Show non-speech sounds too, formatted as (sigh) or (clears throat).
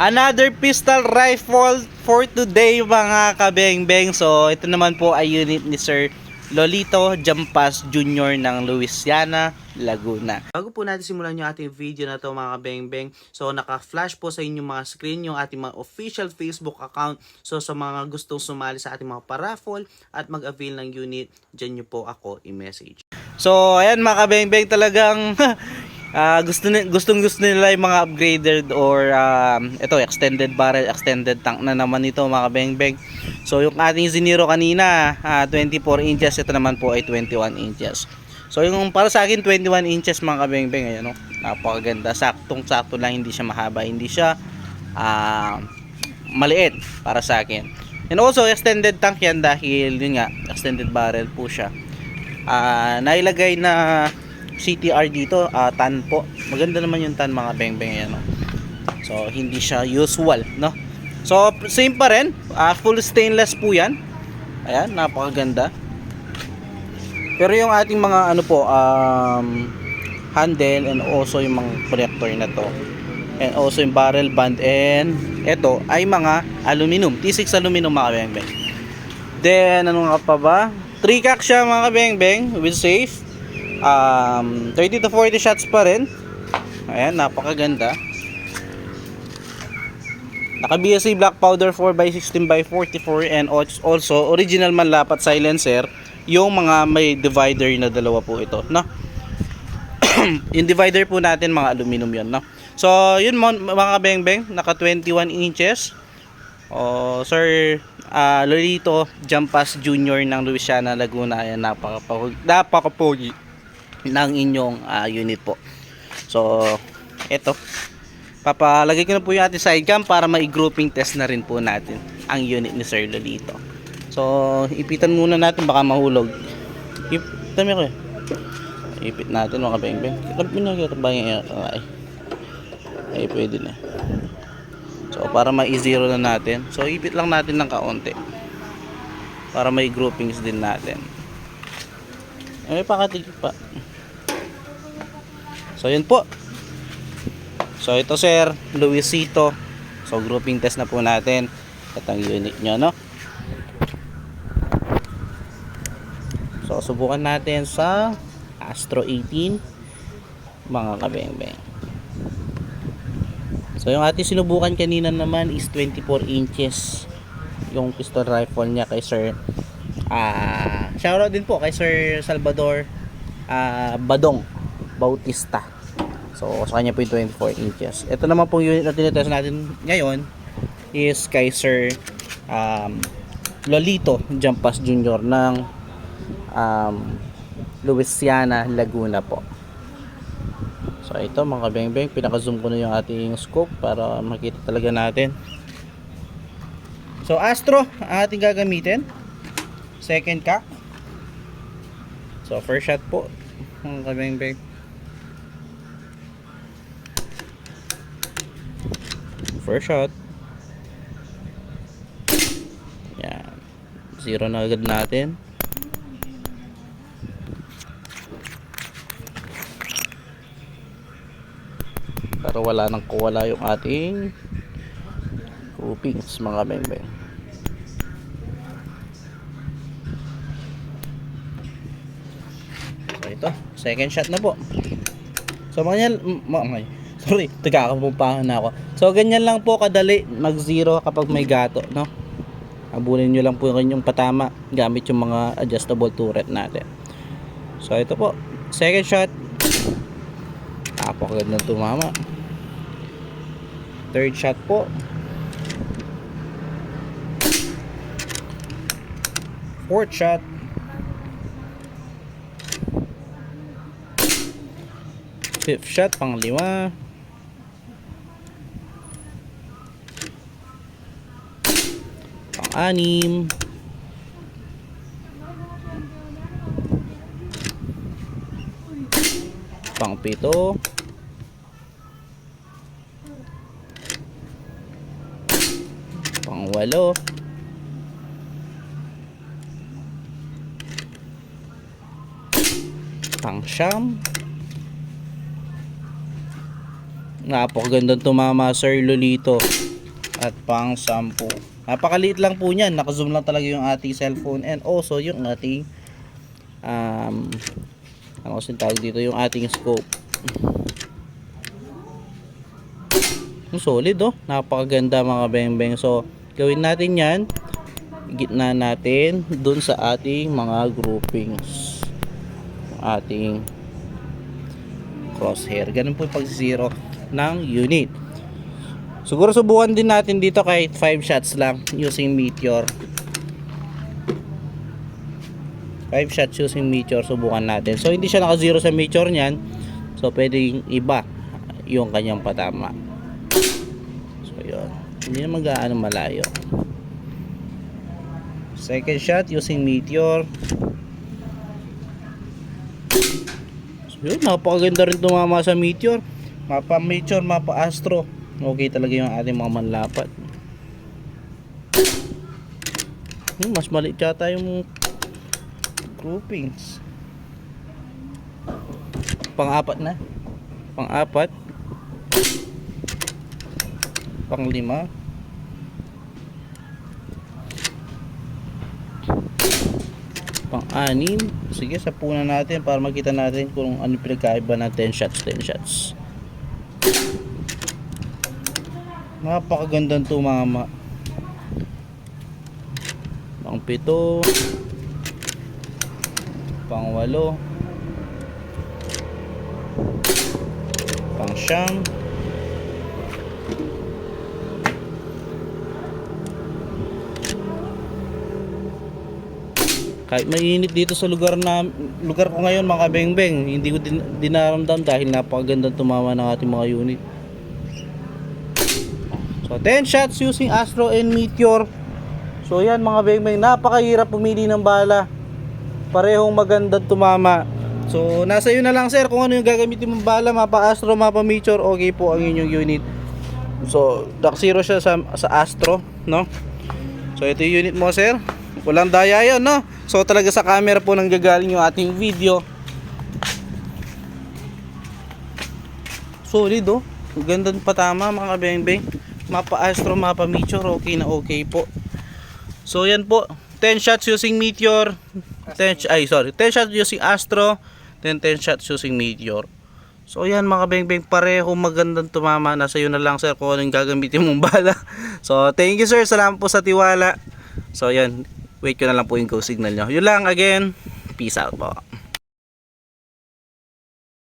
Another pistol rifle for today mga kabeng-beng. So ito naman po ay unit ni Sir Lolito Jampas Jr. ng Louisiana, Laguna. Bago po natin simulan yung ating video na to mga kabeng-beng. So naka-flash po sa inyong mga screen yung ating mga official Facebook account. So sa mga gustong sumali sa ating mga paraffle at mag-avail ng unit, dyan nyo po ako i-message. So ayan mga kabeng-beng talagang (laughs) Ah, gusto ni, gustong gusto nila yung mga upgraded or um, ito extended barrel, extended tank na naman ito mga beng-beng. So yung ating Zeniro kanina, ah, 24 inches, ito naman po ay 21 inches. So yung para sa akin 21 inches mga kabeng-beng, ayan no. Napakaganda, saktong-sakto lang, hindi siya mahaba, hindi siya ah, maliit para sa akin. And also extended tank yan dahil yun nga, extended barrel po siya. Ah, nailagay na CTR dito, ah, tan po. Maganda naman yung tan mga beng-beng yan, no? So, hindi siya usual, no? So, same pa rin. ah, full stainless po yan. Ayan, napakaganda. Pero yung ating mga ano po, um, handle and also yung mga connector na to. And also yung barrel band and ito ay mga aluminum. T6 aluminum mga beng-beng. Then, ano nga pa ba? 3 cock siya mga beng-beng with safe um, 30 to 40 shots pa rin. Ayan napakaganda. Naka BSC black powder 4x16 by 44 and also original manlapat silencer. Yung mga may divider na dalawa po ito no? (clears throat) Yung divider po natin mga aluminum yun no? So yun mga beng-beng naka 21 inches. Oh, Sir ah, Lolito Jampas Jr. ng Louisiana Laguna. Ayan napaka napakapogi ng inyong ah, unit po. So, eto. Papalagay ko na po yung ating sidecam para ma-grouping test na rin po natin ang unit ni Sir Lolito. So, ipitan muna natin baka mahulog. Ip, dami ko eh. Ipit natin mga beng-beng. Kapag pinagkita ba yung ay? Ay, pwede na. So, para ma-zero na natin. So, ipit lang natin ng kaunti. Para may groupings din natin. Ay, pakatig pa. So, yun po. So, ito sir, Luisito. So, grouping test na po natin. Itong unit nyo, no? So, subukan natin sa Astro 18 mga kabeng-beng. So, yung ating sinubukan kanina naman is 24 inches yung pistol rifle niya kay Sir ah shoutout din po kay Sir Salvador ah, Badong Bautista. So, sa kanya po yung 24 inches. Ito naman pong unit na tinetest natin ngayon is kay Sir um, Lolito Jampas Jr. ng um, Louisiana, Laguna po. So, ito mga kabeng-beng, pinaka-zoom ko na yung ating scope para makita talaga natin. So, Astro ang ating gagamitin. Second cock. So, first shot po mga kabeng-beng. First shot. Yan. Zero na agad natin. Para wala nang kuwala yung ating groupings mga beng-beng. So ito, second shot na po. So mga yan, mga, (laughs) sorry, tagakapumpahan na ako. So ganyan lang po kadali mag zero kapag may gato, no? Abulin nyo lang po yung inyong patama gamit yung mga adjustable turret natin. So ito po, second shot. Napakagandang tumama. Third shot po. Fourth shot. Fifth shot, pang lima. Anim. Pang pito. Pang walo. Pang siyam. Napakagandang tumama Sir Lolito. at pang 10. Napakaliit lang po niyan. Naka-zoom lang talaga yung ating cellphone and also yung ating um, ano kasi tawag dito yung ating scope. Solid oh. Napakaganda mga beng-beng. So, gawin natin yan. Gitna natin dun sa ating mga groupings. Ating crosshair. Ganun po yung pag-zero ng unit. Siguro subukan din natin dito kahit 5 shots lang using meteor. 5 shots using meteor subukan natin. So hindi siya naka-zero sa meteor niyan. So pwedeng iba yung kanyang patama. So yun. Hindi na mag-aano malayo. Second shot using meteor. So yun, napakaganda rin tumama sa meteor. Mapa meteor, mapa astro. Okay talaga yung ating mga manlapat. Hmm, mas maliit yata yung groupings. Pang-apat na. Pang-apat. Pang-lima. Pang-anim. Sige, sapunan natin para makita natin kung ano pinagkaiba ng 10 shots, 10 shots. Napakagandang tumama. Pang-pito pang walo. Pang siyam. Kahit mainit dito sa lugar na lugar ko ngayon mga bengbeng hindi ko din, dinaramdam dahil napakagandang tumama ng ating mga unit so 10 shots using Astro and Meteor so yan mga bengbeng napakahirap pumili ng bala parehong magandang tumama. So, nasa iyo na lang sir kung ano yung gagamitin mong bala, mapa Astro, mapa Meteor, okay po ang inyong unit. So, Dark Zero siya sa, sa Astro, no? So, ito yung unit mo sir. Walang daya yun, no? So, talaga sa camera po nang gagaling yung ating video. Solid, oh. Ganda patama, mga kabeng-beng. Mapa Astro, mapa Meteor, okay na okay po. So, yan po. 10 shots using Meteor. 10, sh- ay, sorry. 10 shots using Astro. Then 10 shots using Meteor. So, yan mga beng-beng. Pareho magandang tumama. Nasa iyo na lang, sir, kung anong gagamitin mong bala. (laughs) So, thank you, sir. Salamat po sa tiwala. So, yan. Wait ko na lang po yung go signal nyo. Yun lang, again. Peace out po.